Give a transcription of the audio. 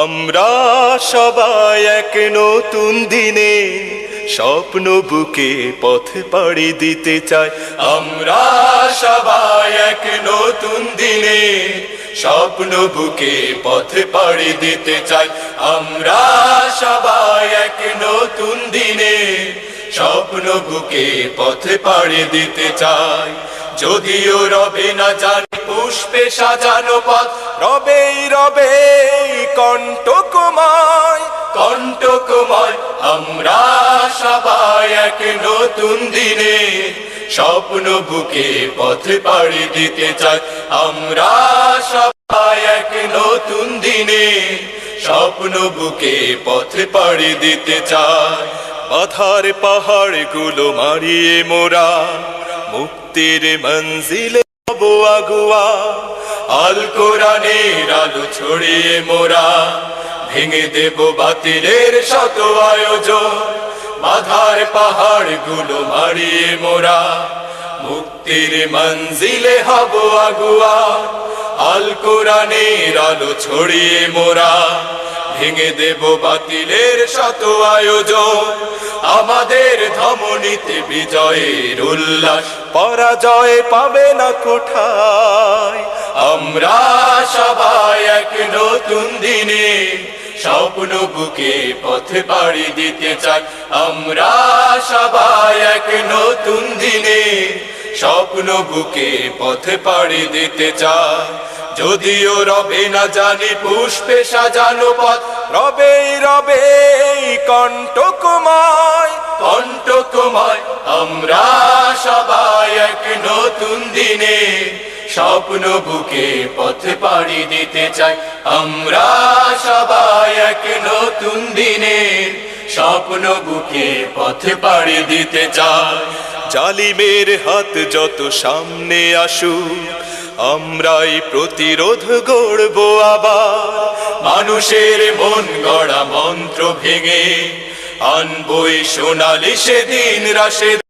আমরা সবাই এক নতুন দিনে স্বপ্ন বুকে পথে পাড়ি দিতে চাই। আমরা সবাই এক নতুন দিনে স্বপ্ন বুকে পথে পাড়ি দিতে চাই। আমরা সবাই এক নতুন দিনে স্বপ্ন বুকে পথে পাড়ি দিতে চাই। যদিও রবে না জানি পুষ্পে সাজানো পথ। রবেই রবে কণ্টকময়। কণ্টকময়, আমরা সবাই এক নতুন দিনে স্বপ্ন বুকে পথে পাড়ি দিতে চাই। আমরা সবাই এক নতুন দিনে স্বপ্ন বুকে পথে পাড়ি দিতে চাই। বাধার পাহাড়গুলো মারিয়ে মোরা মুক্তির মঞ্জিলে হব আগুয়া আল কোরআনের আলো ছড়িয়ে মোরা। ভেঙে দেব বাতিলের শত আয়োজন। বাধার পাহাড়গুলো মারিয়ে মোরা। মুক্তির মঞ্জিলে হব আগুয়া। আল কোরআনের আলো ছড়িয়ে মোরা। ভেঙে দেব বাতিলের শত আয়োজন। আমাদের ধমনীতে বিজয়ের উল্লাস। পরাজয় পাবে না কোঠায়। আমরা সবাই এক নতুন দিনে স্বপ্ন বুকে পথে পাড়ি দিতে চাই। আমরা সবাই এক নতুন দিনে স্বপ্ন বুকে পথে পাড়ি দিতে চাই। যদিও রবে না জানি পুষ্পে সাজানো পথ। রবেই রবে কণ্টকময় কণ্টকময়। আমরা সবাই এক নতুন দিনে স্বপ্ন বুকে পথে পাড়ি দিতে চাই। আমরা সবাই এক নতুন দিনে স্বপ্ন বুকে পথে পাড়ি দিতে চাই। জালিমের হাত যত সামনে আসুক, আমরাই প্রতিরোধ গড়ব আবার। মানুষের মন গড়া মন্ত্র ভেঙে আনবই সোনালি সেদিন রাশে